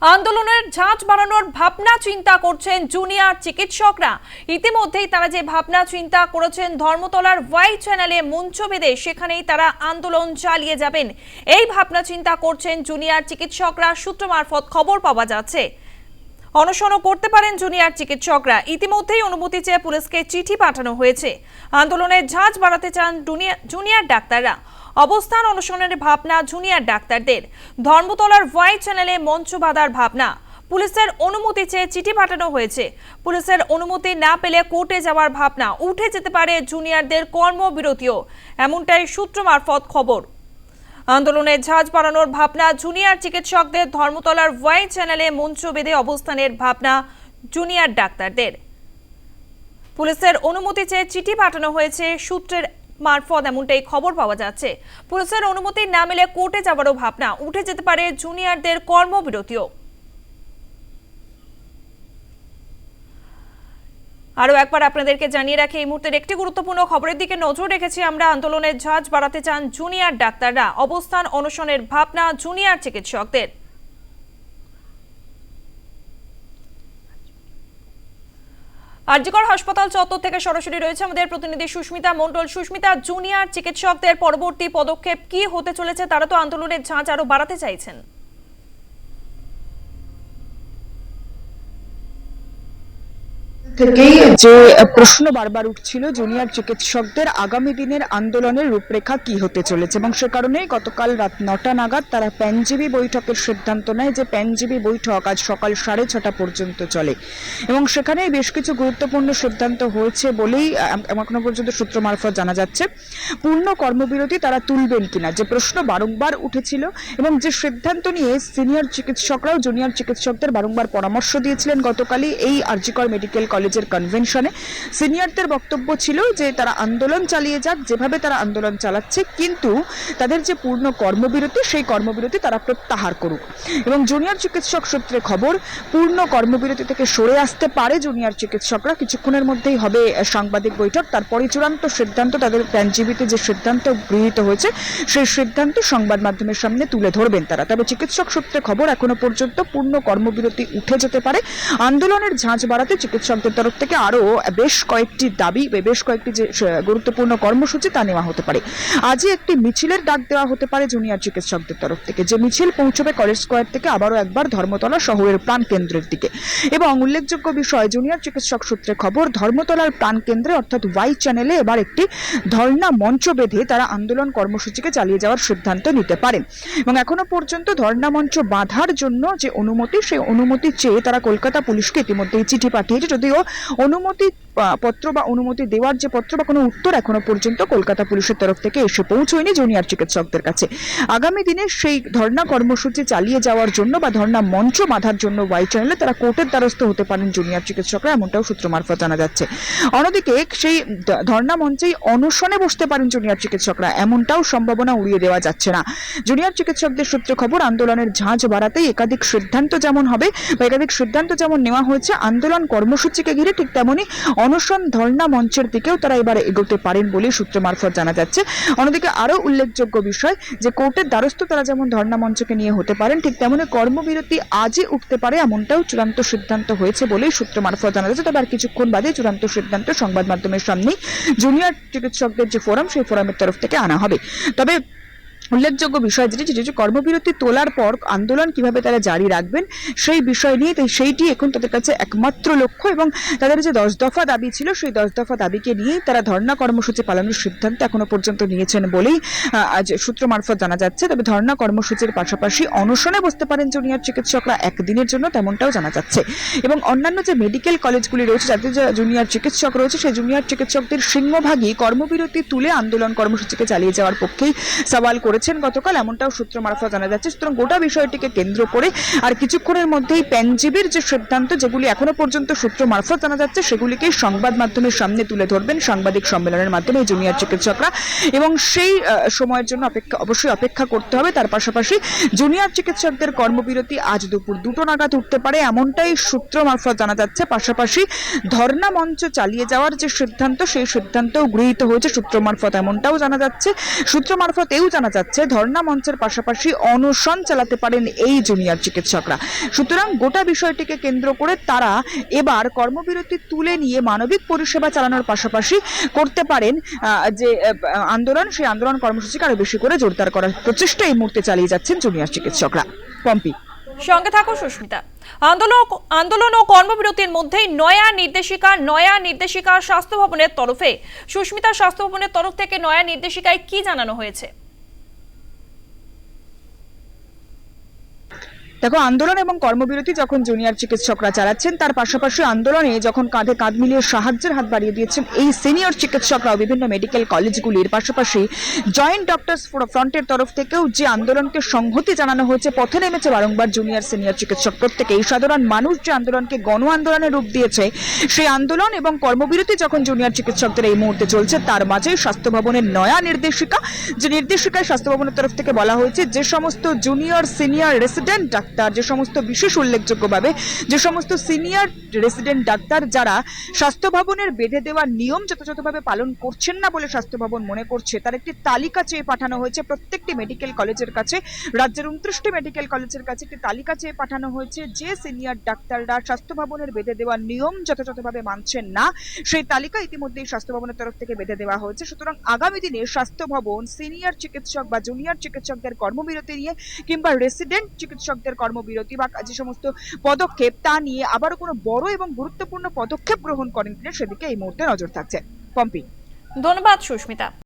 আন্দোলনের ঝাঁজ বাড়ানোর ভাবনা চিন্তা করছেন জুনিয়র চিকিৎসকরা। ইতিমধ্যেই তারা যে ভাবনা চিন্তা করেছেন ধর্মতলার ওয়াই চ্যানেলে মঞ্চ বেঁধে সেখানেই তারা আন্দোলন চালিয়ে যাবেন। এই ভাবনা চিন্তা করছেন জুনিয়র চিকিৎসকরা। সূত্র মারফত খবর পাওয়া যাচ্ছে। অনশনও করতে পারেন জুনিয়র চিকিৎসকরা। ইতিমধ্যেই অনুমতি চেয়ে পুলিশকে চিঠি পাঠানো হয়েছে। আন্দোলনের ঝাঁজ বাড়াতে চান জুনিয়র- জুনিয়র ডাক্তাররা। অবস্থান অনশনের ভাবনা জুনিয়র ডাক্তারদের। ধর্মতলার ওয়াই চ্যানেলে মঞ্চ বাঁধার ভাবনা। পুলিশের অনুমতি চেয়ে চিঠি পাঠানো হয়েছে। পুলিশের অনুমতি না পেলে কোর্টে যাওয়ার ভাবনা উঠে যেতে পারে জুনিয়রদের কর্মবিরতিও। এমনটাই সূত্র মারফত খবর। আন্দোলনের ঝাঁজ বাড়ানোর ভাবনা জুনিয়র চিকিৎসকদের। ধর্মতলার ওয়াই চ্যানেলে মঞ্চ বেঁধে অবস্থানের ভাবনা জুনিয়র ডাক্তারদের। পুলিশের অনুমতি চেয়ে চিঠি পাঠানো হয়েছে সূত্রের মারফত এমনটাই খবর পাওয়া যাচ্ছে। পুলিশের অনুমতি না মেলে কোর্টে যাওয়ারও ভাবনা। উঠে যেতে পারে জুনিয়রদের কর্মবিরতিও। আরও একবার আপনাদেরকে জানিয়ে রাখি, এই মুহূর্তের একটি গুরুত্বপূর্ণ খবরের দিকে নজর রেখেছি। আমরা আন্দোলনের ঝাঁজ বাড়াতে চান জুনিয়র ডাক্তাররা। অবস্থান, অনশনের ভাবনা জুনিয়র চিকিৎসকদের। আরজিকর হাসপাতাল চত্বর থেকে সরাসরি রয়েছে আমাদের প্রতিনিধি সুস্মিতা মন্ডল সুস্মিতা, জুনিয়র চিকিৎসকদের পরবর্তী পদক্ষেপ কি হতে চলেছে? তারা তো আন্দোলনের ঝাঁজ আরও বাড়াতে চাইছেন। থেকেই যে প্রশ্ন বারবার উঠছিল জুনিয়র চিকিৎসকদের আগামী দিনের আন্দোলনের রূপরেখা কি হতে চলেছে এবং সে কারণেই গতকাল রাত নটা নাগাদ তারা প্যানজিবি বৈঠকের সিদ্ধান্ত নেয় যে প্যানজিবি বৈঠক আজ সকাল সাড়ে ছটা পর্যন্ত চলে। এবং সেখানে বেশ কিছু গুরুত্বপূর্ণ সিদ্ধান্ত হয়েছে বলেই এখনও পর্যন্ত সূত্র মারফত জানা যাচ্ছে। পূর্ণ কর্মবিরতি তারা তুলবেন কিনা যে প্রশ্ন বারংবার উঠেছিল এবং যে সিদ্ধান্ত নিয়ে সিনিয়র চিকিৎসকরাও জুনিয়র চিকিৎসকদের বারংবার পরামর্শ দিয়েছিলেন গতকালই এই আরজিকর মেডিকেল কলেজের কনভেনশনে সিনিয়রদের বক্তব্য ছিল যে তারা আন্দোলন চালিয়ে যাক, যেভাবে তারা আন্দোলন চালাচ্ছে, কিন্তু তাদের যে পূর্ণ কর্মবিরতি, সেই কর্মবিরতি তারা প্রত্যাহার করুক। এবং জুনিয়র চিকিৎসক সূত্রে খবর, পূর্ণ কর্মবিরতি থেকে সরে আসতে পারে জুনিয়র চিকিৎসকরা। কিছুক্ষণের মধ্যেই হবে সাংবাদিক বৈঠক। তারপরে চূড়ান্ত সিদ্ধান্ত, তাদের প্যানজিবিতে যে সিদ্ধান্ত গৃহীত হয়েছে, সেই সিদ্ধান্ত সংবাদ মাধ্যমের সামনে তুলে ধরবেন তারা। তবে চিকিৎসক সূত্রে খবর, এখনও পর্যন্ত পূর্ণ কর্মবিরতি উঠে যেতে পারে। আন্দোলনের ঝাঁজ বাড়াতে চিকিৎসকদের তরফ থেকে আরও বেশ কয়েকটি দাবি বেশ কয়েকটি যে গুরুত্বপূর্ণ কর্মসূচি তা নেওয়া হতে পারে। আজই একটি মিছিলের ডাক দেওয়া হতে পারে জুনিয়র চিকিৎসকদের তরফ থেকে। যে মিছিল পৌঁছবে কলেজ স্কোয়ার থেকে আবারও একবার ধর্মতলা শহরের প্রাণ কেন্দ্রের দিকে। এবং উল্লেখযোগ্য বিষয়, জুনিয়র চিকিৎসক সূত্রে খবর, ধর্মতলার প্রাণ কেন্দ্রে অর্থাৎ ওয়াই চ্যানেলে এবার একটি ধর্ণা মঞ্চ বেঁধে তারা আন্দোলন কর্মসূচিকে চালিয়ে যাওয়ার সিদ্ধান্ত নিতে পারেন এবং এখনও পর্যন্ত ধর্ণা মঞ্চ বাঁধার জন্য যে অনুমতি, সেই অনুমতি চেয়ে তারা কলকাতা পুলিশকে ইতিমধ্যেই চিঠি পাঠিয়েছে। যদিও অনুমতি পত্র বা অনুমতি দেওয়ার যে পত্র বা কোনো উত্তর এখনও পর্যন্ত কলকাতা পুলিশের তরফ থেকে এসে পৌঁছয়নি জুনিয়র চিকিৎসকদের কাছে। আগামী দিনে সেই ধর্ণা কর্মসূচি চালিয়ে যাওয়ার জন্য বা ধর্ণা মঞ্চ বাঁধার জন্য ওয়াই চ্যানেলে তারা কোর্টের দ্বারস্থ হতে পারেন জুনিয়র চিকিৎসকরা, এমনটাও সূত্র মারফত জানা যাচ্ছে। অন্যদিকে সেই ধর্ণা মঞ্চেই অনশনে বসতে পারেন জুনিয়র চিকিৎসকরা, এমনটাও সম্ভাবনা উড়িয়ে দেওয়া যাচ্ছে না। জুনিয়র চিকিৎসকদের সূত্রে খবর, আন্দোলনের ঝাঁজ বাড়াতেই একাধিক সিদ্ধান্ত যেমন হবে বা একাধিক সিদ্ধান্ত যেমন নেওয়া হয়েছে, আন্দোলন কর্মসূচিকে ঘিরে ঠিক তেমনি অনশন ধর্ণা মঞ্চের দিকেও তারা এবারে এগোতে পারেন বলে সূত্র মারফত জানা যাচ্ছে। অন্যদিকে আরও উল্লেখযোগ্য বিষয় যে, কোর্টের দ্বারস্থ তারা যেমন ধর্ণা মঞ্চকে নিয়ে হতে পারেন, ঠিক তেমনি কর্মবিরতি আজই উঠতে পারে এমনটাও চূড়ান্ত সিদ্ধান্ত হয়েছে বলেই সূত্র মারফত জানা যাচ্ছে। তবে আর কিছুক্ষণ বাদে চূড়ান্ত সিদ্ধান্ত সংবাদ মাধ্যমের সামনেই জুনিয়র চিকিৎসকদের যে ফোরাম, সেই ফোরামের তরফ থেকে আনা হবে। তবে উল্লেখযোগ্য বিষয় যেটি যেটি কর্মবিরতি তোলার পর আন্দোলন কীভাবে তারা জারি রাখবেন, সেই বিষয় নিয়ে তাই সেইটি এখন তাদের কাছে একমাত্র লক্ষ্য এবং তাদের যে দশ দফা দাবি ছিল, সেই দশ দফা দাবিকে নিয়েই তারা ধর্ণা কর্মসূচি পালনের সিদ্ধান্ত এখনও পর্যন্ত নিয়েছেন বলেই আজ সূত্র মারফত জানা যাচ্ছে। তবে ধর্ণা কর্মসূচির পাশাপাশি অনশনে বসতে পারেন জুনিয়র চিকিৎসকরা একদিনের জন্য তেমনটাও জানা যাচ্ছে। এবং অন্যান্য যে মেডিকেল কলেজগুলি রয়েছে যাদের যে জুনিয়র চিকিৎসক রয়েছে, সেই জুনিয়র চিকিৎসকদের সিংহভাগই কর্মবিরতি তুলে আন্দোলন কর্মসূচিকে চালিয়ে যাওয়ার পক্ষেই সওয়াল করেছেন গতকাল, এমনটাও সূত্র মারফত জানা যাচ্ছে। সুতরাং গোটা বিষয়টিকে কেন্দ্র করে আর কিছুক্ষণের মধ্যেই প্যানজিবির যে সিদ্ধান্ত, যেগুলি এখনও পর্যন্ত সূত্র মারফত জানা যাচ্ছে, সেগুলিকেই সংবাদ মাধ্যমের সামনে তুলে ধরবেন সাংবাদিক সম্মেলনের মাধ্যমে জুনিয়র চিকিৎসকরা। এবং সেই সময়ের জন্য অপেক্ষা, অবশ্যই অপেক্ষা করতে হবে। তার পাশাপাশি জুনিয়র চিকিৎসকদের কর্মবিরতি আজ দুপুর দুটো নাগাদ উঠতে পারে, এমনটাই সূত্র মারফত জানা যাচ্ছে। পাশাপাশি ধর্ণা মঞ্চ চালিয়ে যাওয়ার যে সিদ্ধান্ত, সেই সিদ্ধান্তও গৃহীত হয়েছে। সূত্র মারফত এমনটাও জানা যাচ্ছে। সূত্র মারফত এও জানা যাচ্ছে যাচ্ছে ধর্ণা মঞ্চের পাশাপাশি অনশন চালাতে পারেন এই জুনিয়র চিকিৎসকরা। সুতরাং গোটা বিষয়টিকে কেন্দ্র করে তারা এবার কর্মবিরতি তুলে নিয়ে মানবিক পরিষেবা চালানোর পাশাপাশি করতে পারেন যে আন্দোলন, সেই আন্দোলন কর্মসূচিকে আরও বেশি করে জোরদার করার প্রচেষ্টা এই মুহূর্তে চালিয়ে যাচ্ছেন জুনিয়র চিকিৎসকরা। পম্পি। সঙ্গে থাকো সুস্মিতা। আন্দোলন আন্দোলন ও কর্মবিরতির মধ্যেই নয়া নির্দেশিকা নয়া নির্দেশিকা স্বাস্থ্য ভবনের তরফে। সুস্মিতা, স্বাস্থ্য ভবনের তরফ থেকে নয়া নির্দেশিকায় কি জানানো হয়েছে? দেখো, আন্দোলন এবং কর্মবিরতি যখন জুনিয়র চিকিৎসকরা চালাচ্ছেন, তার পাশাপাশি আন্দোলনে যখন কাঁধে কাঁধ মিলিয়ে সাহায্যের হাত বাড়িয়ে দিয়েছেন, এই সিনিয়র চিকিৎসকরাও বিভিন্ন মেডিকেল কলেজগুলির পাশাপাশি জয়েন্ট ডক্টরস ফ্রন্টের তরফ থেকেও যে আন্দোলনকে সংহতি জানানো হয়েছে, পথে নেমেছে বারংবার জুনিয়র সিনিয়র চিকিৎসক। প্রত্যেকেই সাধারণ মানুষ যে আন্দোলনকে গণ আন্দোলনে রূপ দিয়েছে, সেই আন্দোলন এবং কর্মবিরতি যখন জুনিয়র চিকিৎসকদের এই মুহূর্তে চলছে, তার মাঝেই স্বাস্থ্য ভবনের নয়া নির্দেশিকা, যে নির্দেশিকায় স্বাস্থ্য ভবনের তরফ থেকে বলা হয়েছে, যে সমস্ত জুনিয়র সিনিয়র রেসিডেন্ট ডাক্তার, যে সমস্ত বিশেষ উল্লেখযোগ্যভাবে, যে সমস্ত সিনিয়র রেসিডেন্ট ডাক্তার যারা স্বাস্থ্য ভবনের বেঁধে দেওয়া নিয়ম যথাযথভাবে পালন করছেন না বলে স্বাস্থ্য ভবন মনে করছে, তার একটি তালিকা চেয়ে পাঠানো হয়েছে। প্রত্যেকটি মেডিকেল কলেজের কাছে, রাজ্যের উনত্রিশটি মেডিকেল কলেজের কাছে একটি তালিকা চেয়ে পাঠানো হয়েছে যে সিনিয়র ডাক্তাররা স্বাস্থ্য ভবনের বেঁধে দেওয়া নিয়ম যথাযথভাবে মানছেন না। সেই তালিকা ইতিমধ্যেই স্বাস্থ্য ভবনের তরফ থেকে বেঁধে দেওয়া হয়েছে। সুতরাং আগামী দিনে স্বাস্থ্য ভবন সিনিয়র চিকিৎসক বা জুনিয়র চিকিৎসকদের কর্মবিরতি নিয়ে কিংবা রেসিডেন্ট চিকিৎসকদের কর্মবিরতি বা যে সমস্ত পদক্ষেপ, তা নিয়ে আবারও কোনো বড় এবং গুরুত্বপূর্ণ পদক্ষেপ গ্রহণ করেন কিনা সেদিকে এই মুহূর্তে নজর থাকছে। পম্পি। ধন্যবাদ, সুস্মিতা।